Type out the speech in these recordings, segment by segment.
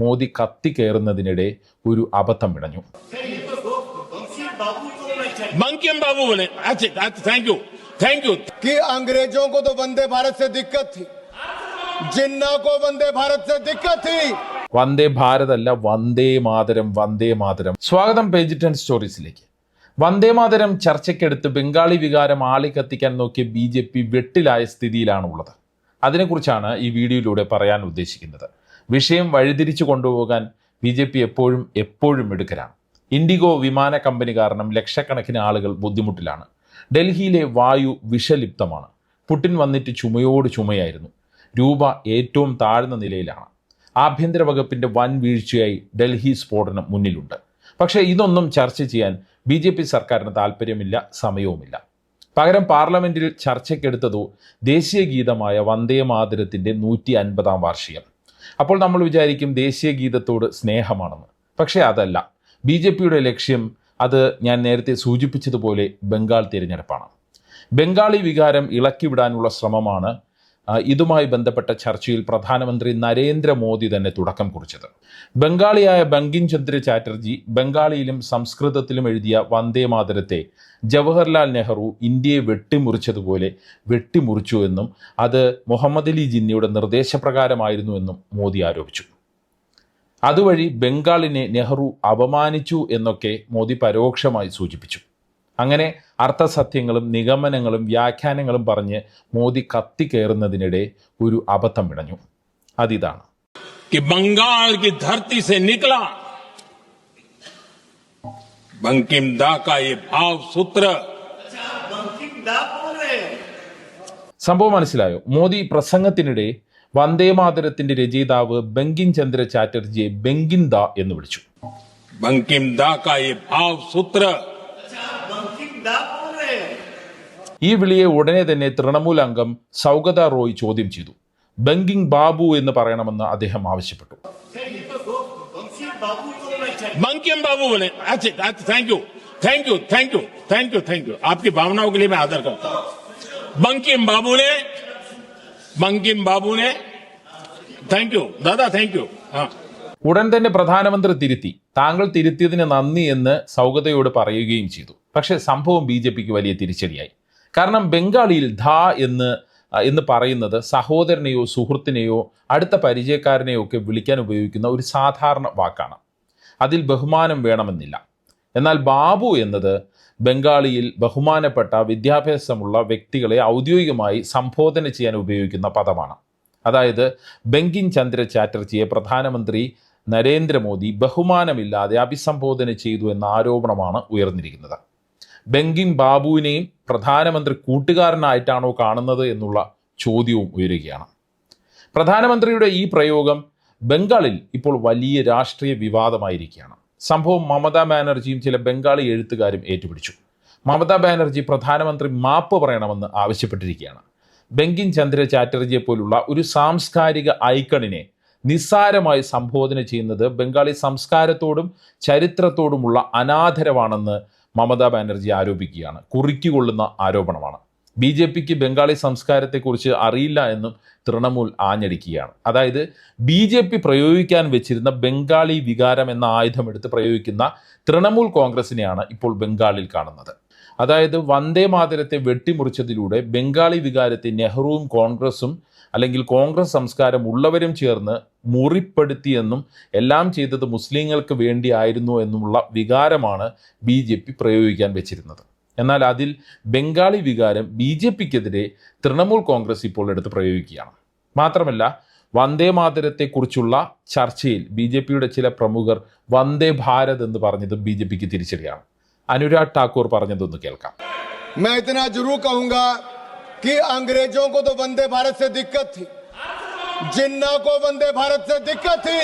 മോദി കത്തിക്കയറുന്നതിനിടെ ഒരു അബദ്ധം വിടഞ്ഞു बंकिम बाबू बोले अच्छा थैंक यू थैंक यू कि अंग्रेजों को तो वंदे भारत से दिक्कत थी जिन्ना को वंदे भारत से दिक्कत थी വന്ദേ ഭാരത് അല്ല വന്ദേ മാതരം വന്ദേ മാതരം സ്വാഗതം പേജ് ടെൻ സ്റ്റോറീസിലേക്ക് വന്ദേ മാതരം ചർച്ചയ്ക്കെടുത്ത് ബംഗാളി വികാരം ആളി കത്തിക്കാൻ നോക്കിയ ബി ജെ പി വെട്ടിലായ സ്ഥിതിയിലാണ് ഉള്ളത് അതിനെക്കുറിച്ചാണ് ഈ വീഡിയോയിലൂടെ പറയാൻ ഉദ്ദേശിക്കുന്നത് വിഷയം വഴിതിരിച്ചു കൊണ്ടുപോകാൻ ബി ജെ പി എപ്പോഴും എപ്പോഴും എടുക്കലാണ് ഇൻഡിഗോ വിമാന കമ്പനി കാരണം ലക്ഷക്കണക്കിന് ആളുകൾ ബുദ്ധിമുട്ടിലാണ്. ഡൽഹിയിലെ വായു വിഷലിപ്തമാണ്. പുട്ടിൻ വന്നിട്ട് ചുമയോട് ചുമയായിരുന്നു. രൂപ ഏറ്റവും താഴ്ന്ന നിലയിലാണ്. ആഭ്യന്തര വകുപ്പിന്റെ വൻ വീഴ്ചയായി ഡൽഹി സ്ഫോടനം മുന്നിലുണ്ട്. പക്ഷേ ഇതൊന്നും ചർച്ച ചെയ്യാൻ ബി ജെ പി സർക്കാരിന് താല്പര്യമില്ല സമയവുമില്ല. പകരം പാർലമെന്റിൽ ചർച്ചയ്ക്കെടുത്തതോ ദേശീയ ഗീതമായ വന്ദേ മാതരത്തിന്റെ നൂറ്റി അൻപതാം വാർഷികം. അപ്പോൾ നമ്മൾ വിചാരിക്കും ദേശീയ ഗീതത്തോട് സ്നേഹമാണെന്ന്. പക്ഷേ അതല്ല. ബി ജെ പിയുടെ ലക്ഷ്യം അത് ഞാൻ നേരത്തെ സൂചിപ്പിച്ചതുപോലെ ബംഗാൾ തിരഞ്ഞെടുപ്പാണ്. ബംഗാളി വികാരം ഇളക്കിവിടാനുള്ള ശ്രമമാണ് ഇതുമായി ബന്ധപ്പെട്ട ചർച്ചയിൽ പ്രധാനമന്ത്രി നരേന്ദ്രമോദി തന്നെ തുടക്കം കുറിച്ചത്. ബംഗാളിയായ ബങ്കിം ചന്ദ്ര ചാറ്റർജി ബംഗാളിയിലും സംസ്കൃതത്തിലും എഴുതിയ വന്ദേ മാതരത്തെ ജവഹർലാൽ നെഹ്റു ഇന്ത്യയെ വെട്ടിമുറിച്ചതുപോലെ വെട്ടിമുറിച്ചു എന്നും അത് മുഹമ്മദ് അലി ജിന്നയുടെ നിർദ്ദേശപ്രകാരമായിരുന്നു എന്നും മോദി ആരോപിച്ചു. അതുവഴി ബംഗാളിനെ നെഹ്റു അപമാനിച്ചു എന്നൊക്കെ മോദി പരോക്ഷമായി സൂചിപ്പിച്ചു. അങ്ങനെ അർത്ഥസത്യങ്ങളും നിഗമനങ്ങളും വ്യാഖ്യാനങ്ങളും പറഞ്ഞ് മോദി കത്തിക്കയറുന്നതിനിടെ ഒരു അബദ്ധം ഇണഞ്ഞു അതിതാണ്. ബംഗാൾ കി ധർത്തി സംഭവം മനസ്സിലായോ? മോദി പ്രസംഗത്തിനിടെ വന്ദേമാതരത്തിന്റെ രചയിതാവ് ബങ്കിം ചന്ദ്ര ചാറ്റർജിയെ ബങ്കിൻ ദ എന്ന് വിളിച്ചു. ബങ്കിം ദാ കാ യേ സൂത്ര ഈ വിളിയെ ഉടനെ തന്നെ തൃണമൂൽ അംഗം സൗഗത റോയ് ചോദ്യം ചെയ്തു ബങ്കിങ് ബാബു എന്ന് പറയണമെന്ന് അദ്ദേഹം ആവശ്യപ്പെട്ടു बंकिम बाबू बोले अच्छा thank you thank you thank you thank you thank you आपकी भावनाओं के लिए मैं आदर करता हूं बंकिम बाबू ने बंकिम बाबू ने थैंक यू दादा थैंक यू हाँ ഉടൻ തന്നെ പ്രധാനമന്ത്രി തിരുത്തി താങ്കൾ തിരുത്തിയതിന് നന്ദി എന്ന് സൗഗതയോട് പറയുകയും ചെയ്തു പക്ഷേ സംഭവം ബി ജെ പിക്ക് വലിയ തിരിച്ചടിയായി. കാരണം ബംഗാളിയിൽ ധ എന്ന് എന്ന് പറയുന്നത് സഹോദരനെയോ സുഹൃത്തിനെയോ അടുത്ത പരിചയക്കാരനെയോ ഒക്കെ വിളിക്കാൻ ഉപയോഗിക്കുന്ന ഒരു സാധാരണ വാക്കാണ്. അതിൽ ബഹുമാനം വേണമെന്നില്ല. എന്നാൽ ബാബു എന്നത് ബംഗാളിയിൽ ബഹുമാനപ്പെട്ട വിദ്യാഭ്യാസമുള്ള വ്യക്തികളെ ഔദ്യോഗികമായി സംബോധന ചെയ്യാൻ ഉപയോഗിക്കുന്ന പദമാണ്. അതായത് ബങ്കിം ചന്ദ്ര ചാറ്റർജിയെ പ്രധാനമന്ത്രി നരേന്ദ്രമോദി ബഹുമാനമില്ലാതെ അഭിസംബോധന ചെയ്തു എന്ന ആരോപണമാണ് ഉയർന്നിരിക്കുന്നത്. ബങ്കിം ബാബുവിനെയും പ്രധാനമന്ത്രി കൂട്ടുകാരനായിട്ടാണോ കാണുന്നത് എന്നുള്ള ചോദ്യവും ഉയരുകയാണ്. പ്രധാനമന്ത്രിയുടെ ഈ പ്രയോഗം ബംഗാളിൽ ഇപ്പോൾ വലിയ രാഷ്ട്രീയ വിവാദമായിരിക്കുകയാണ്. സംഭവം മമതാ ബാനർജിയും ചില ബംഗാളി എഴുത്തുകാരും ഏറ്റുപിടിച്ചു. മമതാ ബാനർജി പ്രധാനമന്ത്രി മാപ്പ് പറയണമെന്ന് ആവശ്യപ്പെട്ടിരിക്കുകയാണ്. ബെങ്കിൻ ചന്ദ്ര ചാറ്റർജിയെ പോലുള്ള ഒരു സാംസ്കാരിക ഐക്കണിനെ നിസ്സാരമായി സംബോധന ചെയ്യുന്നത് ബംഗാളി സംസ്കാരത്തോടും ചരിത്രത്തോടുമുള്ള അനാദരവാണെന്ന് മമതാ ബാനർജി ആരോപിക്കുകയാണ്. കുറിക്കുകൊള്ളുന്ന ആരോപണമാണ്. ബി ജെ പിക്ക് ബംഗാളി സംസ്കാരത്തെക്കുറിച്ച് അറിയില്ല എന്നും തൃണമൂൽ ആഞ്ഞടിക്കുകയാണ്. അതായത് ബി ജെ പി പ്രയോഗിക്കാൻ വെച്ചിരുന്ന ബംഗാളി വികാരം എന്ന ആയുധം എടുത്ത് പ്രയോഗിക്കുന്ന തൃണമൂൽ കോൺഗ്രസിനെയാണ് ഇപ്പോൾ ബംഗാളിൽ കാണുന്നത്. അതായത് വന്ദേ മാതരത്തെ വെട്ടിമുറിച്ചതിലൂടെ ബംഗാളി വികാരത്തെ നെഹ്റുവും കോൺഗ്രസും അല്ലെങ്കിൽ കോൺഗ്രസ് സംസ്കാരം ഉള്ളവരും ചേർന്ന് മുറിപ്പെടുത്തിയെന്നും എല്ലാം ചെയ്തത് മുസ്ലിങ്ങൾക്ക് വേണ്ടിയായിരുന്നു എന്നുമുള്ള വികാരമാണ് ബി ജെ പി പ്രയോഗിക്കാൻ വെച്ചിരുന്നത്. എന്നാൽ അതിൽ ബംഗാളി വികാരം ബി ജെ പിക്കെതിരെ തൃണമൂൽ കോൺഗ്രസ് ഇപ്പോൾ എടുത്ത് പ്രയോഗിക്കുകയാണ്. മാത്രമല്ല വന്ദേ മാതരത്തെക്കുറിച്ചുള്ള ചർച്ചയിൽ ബി ജെ പിയുടെ ചില പ്രമുഖർ വന്ദേ ഭാരത് എന്ന് പറഞ്ഞത് ബി ജെ പിക്ക് തിരിച്ചടിയാണ്. അനുരാഗ് ഠാക്കൂർ പറഞ്ഞതൊന്ന് കേൾക്കാം. मैं इतना जरूर कहूंगा कि अंग्रेजों को तो वंदे भारत से दिक्कत थी जिन्ना को वंदे भारत से दिक्कत थी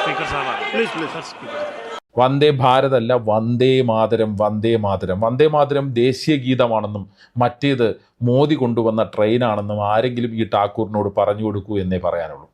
स्पीकर साहब आ please please sir speaker Vande Bharat അല്ല വന്ദേ മാതരം വന്ദേ മാതരം വന്ദേ മാതരം ദേശീയ ഗീതമാണെന്നും മറ്റേത് മോദി കൊണ്ടുവന്ന ട്രെയിനാണെന്നും ആരെങ്കിലും ഈ ഠാക്കൂറിനോട് പറഞ്ഞു കൊടുക്കൂ എന്നേ പറയാനുള്ളൂ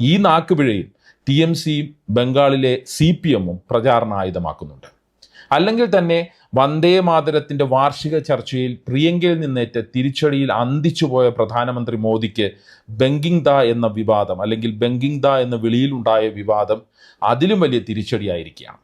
ഈ നാക്കുപിഴയിൽ ടി എം സിയും ബംഗാളിലെ സി പി എമ്മും പ്രചാരണ ആയുധമാക്കുന്നുണ്ട് അല്ലെങ്കിൽ തന്നെ വന്ദേ മാതരത്തിന്റെ വാർഷിക ചർച്ചയിൽ പ്രിയങ്കയിൽ നിന്നേറ്റ തിരിച്ചടിയിൽ അന്തിച്ചുപോയ പ്രധാനമന്ത്രി മോദിക്ക് ബെങ്കിങ് ദ എന്ന വിവാദം അല്ലെങ്കിൽ ബെങ്കിങ് ദ എന്ന വിളിയിലുണ്ടായ വിവാദം അതിലും വലിയ തിരിച്ചടിയായിരിക്കുകയാണ്.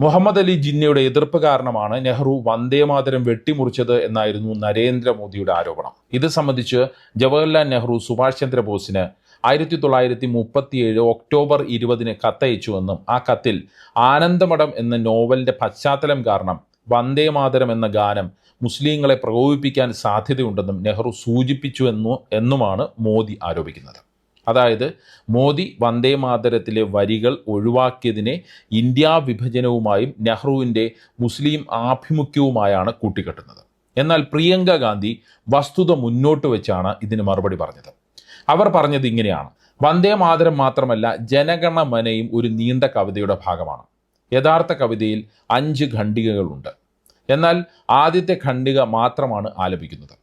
മുഹമ്മദ് അലി ജിന്നയുടെ എതിർപ്പ് കാരണമാണ് നെഹ്റു വന്ദേമാതരം വെട്ടിമുറിച്ചത് എന്നായിരുന്നു നരേന്ദ്രമോദിയുടെ ആരോപണം. ഇത് സംബന്ധിച്ച് ജവഹർലാൽ നെഹ്റു സുഭാഷ് ചന്ദ്രബോസിന് ആയിരത്തി തൊള്ളായിരത്തി മുപ്പത്തിയേഴ് ഒക്ടോബർ ഇരുപതിന് കത്തയച്ചുവെന്നും ആ കത്തിൽ ആനന്ദമഠം എന്ന നോവലിന്റെ പശ്ചാത്തലം കാരണം വന്ദേ മാതരം എന്ന ഗാനം മുസ്ലിങ്ങളെ പ്രകോപിപ്പിക്കാൻ സാധ്യതയുണ്ടെന്നും നെഹ്റു സൂചിപ്പിച്ചു എന്നു എന്നുമാണ് മോദി ആരോപിക്കുന്നത്. അതായത് മോദി വന്ദേ മാതരത്തിലെ വരികൾ ഒഴിവാക്കിയതിനെ ഇന്ത്യാ വിഭജനവുമായും നെഹ്റുവിന്റെ മുസ്ലിം ആഭിമുഖ്യവുമായാണ് കൂട്ടിക്കെട്ടുന്നത്. എന്നാൽ പ്രിയങ്ക ഗാന്ധി വസ്തുത മുന്നോട്ട് വെച്ചാണ് ഇതിന് മറുപടി പറഞ്ഞത്. അവർ പറഞ്ഞത് ഇങ്ങനെയാണ്. വന്ദേ മാതരം മാത്രമല്ല ജനഗണമനയും ഒരു നീണ്ട കവിതയുടെ ഭാഗമാണ്. യഥാർത്ഥ കവിതയിൽ അഞ്ച് ഖണ്ഡികകളുണ്ട്. എന്നാൽ ആദ്യത്തെ ഖണ്ഡിക മാത്രമാണ് ആലപിക്കുന്നത്.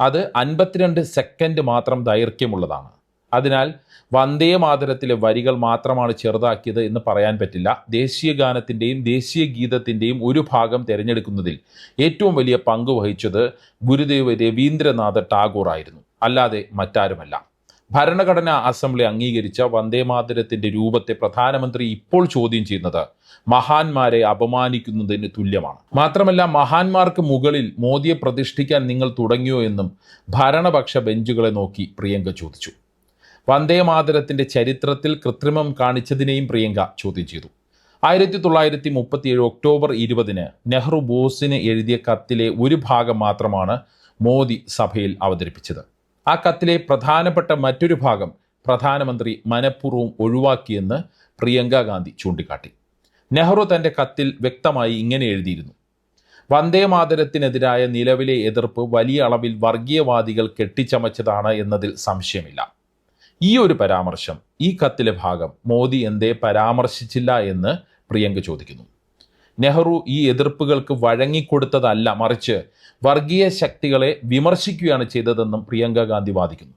അത് അൻപത്തിരണ്ട് സെക്കൻഡ് മാത്രം ദൈർഘ്യമുള്ളതാണ്. അതിനാൽ വന്ദേ മാതരത്തിലെ വരികൾ മാത്രമാണ് ചെറുതാക്കിയത് എന്ന് പറയാൻ പറ്റില്ല. ദേശീയ ഗാനത്തിന്റെയും ദേശീയ ഗീതത്തിന്റെയും ഒരു ഭാഗം തിരഞ്ഞെടുക്കുന്നതിൽ ഏറ്റവും വലിയ പങ്ക് വഹിച്ചത് ഗുരുദേവ് രവീന്ദ്രനാഥ് ടാഗോർ ആയിരുന്നു. അല്ലാതെ മറ്റാരുമല്ല. ഭരണഘടനാ അസംബ്ലി അംഗീകരിച്ച വന്ദേ മാതരത്തിന്റെ രൂപത്തെ പ്രധാനമന്ത്രി ഇപ്പോൾ ചോദ്യം ചെയ്യുന്നത് മഹാന്മാരെ അപമാനിക്കുന്നതിന് തുല്യമാണ്. മാത്രമല്ല മഹാന്മാർക്ക് മുകളിൽ മോദിയെ പ്രതിഷ്ഠിക്കാൻ നിങ്ങൾ തുടങ്ങിയോ എന്നും ഭരണപക്ഷ ബെഞ്ചുകളെ നോക്കി പ്രിയങ്ക ചോദിച്ചു. വന്ദേമാതരത്തിന്റെ ചരിത്രത്തിൽ കൃത്രിമം കാണിച്ചതിനെയും പ്രിയങ്ക ചോദ്യം ചെയ്തു. ആയിരത്തി തൊള്ളായിരത്തി മുപ്പത്തിയേഴ് ഒക്ടോബർ ഇരുപതിന് നെഹ്റു ബോസിന് എഴുതിയ കത്തിലെ ഒരു ഭാഗം മാത്രമാണ് മോദി സഭയിൽ അവതരിപ്പിച്ചത്. ആ കത്തിലെ പ്രധാനപ്പെട്ട മറ്റൊരു ഭാഗം പ്രധാനമന്ത്രി മനഃപൂർവം ഒഴിവാക്കിയെന്ന് പ്രിയങ്ക ഗാന്ധി ചൂണ്ടിക്കാട്ടി. നെഹ്റു തന്റെ കത്തിൽ വ്യക്തമായി ഇങ്ങനെ എഴുതിയിരുന്നു. വന്ദേമാതരത്തിനെതിരായ നിലവിലെ എതിർപ്പ് വലിയ അളവിൽ വർഗീയവാദികൾ കെട്ടിച്ചമച്ചതാണ് എന്നതിൽ സംശയമില്ല. ഈ ഒരു പരാമർശം ഈ കത്തിലെ ഭാഗം മോദി എന്തേ പരാമർശിച്ചില്ല എന്ന് പ്രിയങ്ക ചോദിക്കുന്നു. നെഹ്റു ഈ എതിർപ്പുകൾക്ക് വഴങ്ങിക്കൊടുത്തതല്ല മറിച്ച് വർഗീയ ശക്തികളെ വിമർശിക്കുകയാണ് ചെയ്തതെന്നും പ്രിയങ്ക ഗാന്ധി വാദിക്കുന്നു.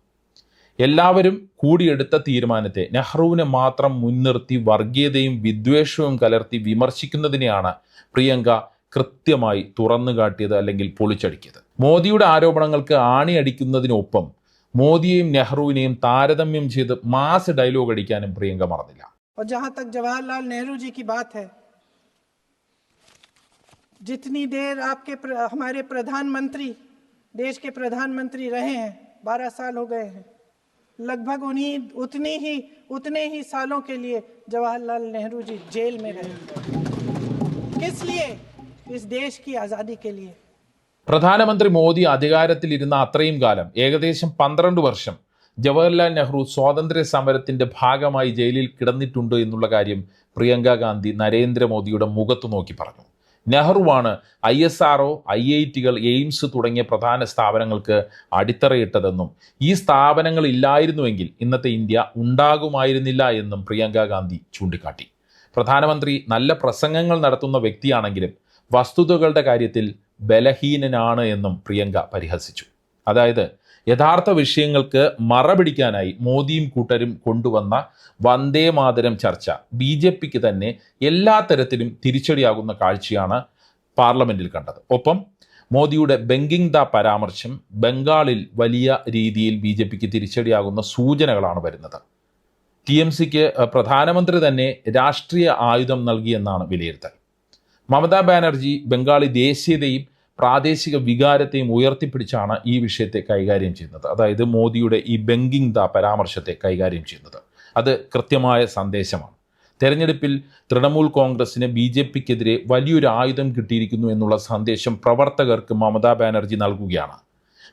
എല്ലാവരും കൂടിയെടുത്ത തീരുമാനത്തെ നെഹ്റുവിനെ മാത്രം മുൻനിർത്തി വർഗീയതയും വിദ്വേഷവും കലർത്തി വിമർശിക്കുന്നതിനെയാണ് പ്രിയങ്ക കൃത്യമായി തുറന്നു കാട്ടിയത് അല്ലെങ്കിൽ പൊളിച്ചടുക്കിയത്. മോദിയുടെ ആരോപണങ്ങൾക്ക് ആണിയടിക്കുന്നതിനൊപ്പം മോദിയെയും നെഹ്റുവിനെയും താരതമ്യം ചെയ്ത് മാസ് ഡയലോഗ് അടിക്കാനും പ്രിയങ്ക മറന്നില്ല और जहां तक जवाहरलाल नेहरू जी की बात है जितनी देर आपके प्र, हमारे प्रधानमंत्री देश के प्रधानमंत्री रहे हैं बारह साल हो गए हैं लगभग उन्हीं उतनी ही उतने ही सालों के लिए जवाहरलाल नेहरू जी जेल में रहे किस लिए इस देश की आज़ादी के लिए പ്രധാനമന്ത്രി മോദി അധികാരത്തിലിരുന്ന അത്രയും കാലം ഏകദേശം പന്ത്രണ്ട് വർഷം ജവഹർലാൽ നെഹ്റു സ്വാതന്ത്ര്യ സമരത്തിന്റെ ഭാഗമായി ജയിലിൽ കിടന്നിട്ടുണ്ട് എന്നുള്ള കാര്യം പ്രിയങ്ക ഗാന്ധി നരേന്ദ്രമോദിയുടെ മുഖത്ത് നോക്കി പറഞ്ഞു. നെഹ്റുവാണ് I S R O I I ടികൾ AIIMS തുടങ്ങിയ പ്രധാന സ്ഥാപനങ്ങൾക്ക് അടിത്തറയിട്ടതെന്നും ഈ സ്ഥാപനങ്ങൾ ഇല്ലായിരുന്നുവെങ്കിൽ ഇന്നത്തെ ഇന്ത്യ ഉണ്ടാകുമായിരുന്നില്ല എന്നും പ്രിയങ്ക ഗാന്ധി ചൂണ്ടിക്കാട്ടി. പ്രധാനമന്ത്രി നല്ല പ്രസംഗങ്ങൾ നടത്തുന്ന വ്യക്തിയാണെങ്കിലും വസ്തുതകളുടെ കാര്യത്തിൽ ബലഹീനനാണ് എന്നും പ്രിയങ്ക പരിഹസിച്ചു. അതായത് യഥാർത്ഥ വിഷയങ്ങൾക്ക് മറപിടിക്കാനായി മോദിയും കൂട്ടരും കൊണ്ടുവന്ന വന്ദേ മാതരം ചർച്ച ബി ജെ പിക്ക് തന്നെ എല്ലാ തരത്തിലും തിരിച്ചടിയാകുന്ന കാഴ്ചയാണ് പാർലമെന്റിൽ കണ്ടത്. ഒപ്പം മോദിയുടെ ബെങ്കിങ് ദ പരാമർശം ബംഗാളിൽ വലിയ രീതിയിൽ ബി ജെ പിക്ക് തിരിച്ചടിയാകുന്ന സൂചനകളാണ് വരുന്നത്. ടി എം സിക്ക് പ്രധാനമന്ത്രി തന്നെ രാഷ്ട്രീയ ആയുധം നൽകിയെന്നാണ് വിലയിരുത്തൽ. മമതാ ബാനർജി ബംഗാളി ദേശീയതയും പ്രാദേശിക വികാരത്തെയും ഉയർത്തിപ്പിടിച്ചാണ് ഈ വിഷയത്തെ കൈകാര്യം ചെയ്യുന്നത്. അതായത് മോദിയുടെ ഈ ബെങ്കിങ് ദ പരാമർശത്തെ കൈകാര്യം ചെയ്യുന്നത്. അത് കൃത്യമായ സന്ദേശമാണ്. തെരഞ്ഞെടുപ്പിൽ തൃണമൂൽ കോൺഗ്രസിന് ബി ജെ പിക്കെതിരെ വലിയൊരു ആയുധം കിട്ടിയിരിക്കുന്നു എന്നുള്ള സന്ദേശം പ്രവർത്തകർക്ക് മമതാ ബാനർജി നൽകുകയാണ്.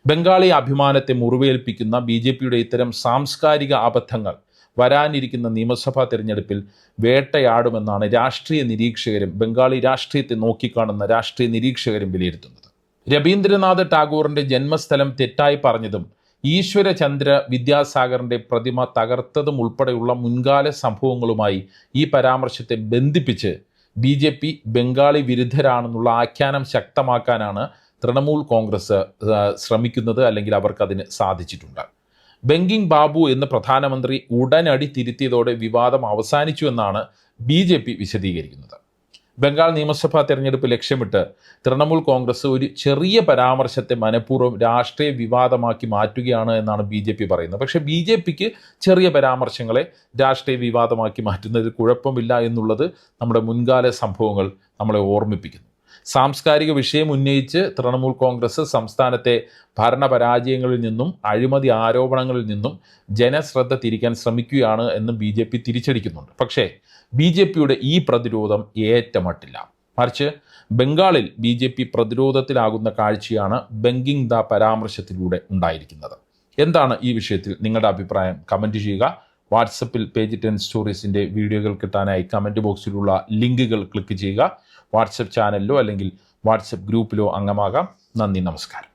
ബംഗാളി അഭിമാനത്തെ മുറിവേൽപ്പിക്കുന്ന ബി ജെ പിയുടെ ഇത്തരം സാംസ്കാരിക അബദ്ധങ്ങൾ വരാനിരിക്കുന്ന നിയമസഭാ തിരഞ്ഞെടുപ്പിൽ വേട്ടയാടുമെന്നാണ് രാഷ്ട്രീയ നിരീക്ഷകരും ബംഗാളി രാഷ്ട്രീയത്തെ നോക്കിക്കാണുന്ന രാഷ്ട്രീയ നിരീക്ഷകരും വിലയിരുത്തുന്നത്. രവീന്ദ്രനാഥ് ടാഗോറിന്റെ ജന്മസ്ഥലം തെറ്റായി പറഞ്ഞതും ഈശ്വരചന്ദ്ര വിദ്യാസാഗറിന്റെ പ്രതിമ തകർത്തതും ഉൾപ്പെടെയുള്ള മുൻകാല സംഭവങ്ങളുമായി ഈ പരാമർശത്തെ ബന്ധിപ്പിച്ച് ബി ജെ പി ബംഗാളി വിരുദ്ധരാണെന്നുള്ള ആഖ്യാനം ശക്തമാക്കാനാണ് തൃണമൂൽ കോൺഗ്രസ് ശ്രമിക്കുന്നത് അല്ലെങ്കിൽ അവർക്കതിന് സാധിച്ചിട്ടുണ്ട്. ബെങ്കിങ് ബാബു എന്ന് പ്രധാനമന്ത്രി ഉടനടി തിരുത്തിയതോടെ വിവാദം അവസാനിച്ചു എന്നാണ് ബി ജെ പി വിശദീകരിക്കുന്നത്. ബംഗാൾ നിയമസഭാ തെരഞ്ഞെടുപ്പ് ലക്ഷ്യമിട്ട് തൃണമൂൽ കോൺഗ്രസ് ഒരു ചെറിയ പരാമർശത്തെ മനഃപൂർവം രാഷ്ട്രീയ വിവാദമാക്കി മാറ്റുകയാണ് എന്നാണ് ബി ജെ പി പറയുന്നത്. പക്ഷേ ബി ജെ പിക്ക് ചെറിയ പരാമർശങ്ങളെ രാഷ്ട്രീയ വിവാദമാക്കി മാറ്റുന്നതിൽ കുഴപ്പമില്ല എന്നുള്ളത് നമ്മുടെ മുൻകാല സംഭവങ്ങൾ നമ്മളെ ഓർമ്മിപ്പിക്കുന്നു. സാംസ്കാരിക വിഷയം ഉന്നയിച്ച് തൃണമൂൽ കോൺഗ്രസ് സംസ്ഥാനത്തെ ഭരണപരാജയങ്ങളിൽ നിന്നും അഴിമതി ആരോപണങ്ങളിൽ നിന്നും ജനശ്രദ്ധ തിരിക്കാൻ ശ്രമിക്കുകയാണ് എന്ന് ബി ജെ പി തിരിച്ചടിക്കുന്നുണ്ട്. പക്ഷേ ബി ജെ പിയുടെ ഈ പ്രതിരോധം ഏറ്റമട്ടില്ല. മറിച്ച് ബംഗാളിൽ ബി ജെ പി പ്രതിരോധത്തിലാകുന്ന കാഴ്ചയാണ് ബെങ്കിങ് ദ പരാമർശത്തിലൂടെ ഉണ്ടായിരിക്കുന്നത്. എന്താണ് ഈ വിഷയത്തിൽ നിങ്ങളുടെ അഭിപ്രായം? കമന്റ് ചെയ്യുക. വാട്സപ്പിൽ പേജ് ടെൻ സ്റ്റോറീസിന്റെ വീഡിയോകൾ കിട്ടാനായി കമന്റ് ബോക്സിലുള്ള ലിങ്കുകൾ ക്ലിക്ക് ചെയ്യുക. വാട്സപ്പ് ചാനലിലോ അല്ലെങ്കിൽ വാട്സപ്പ് ഗ്രൂപ്പിലോ അംഗമാകാം. നന്ദി നമസ്കാരം.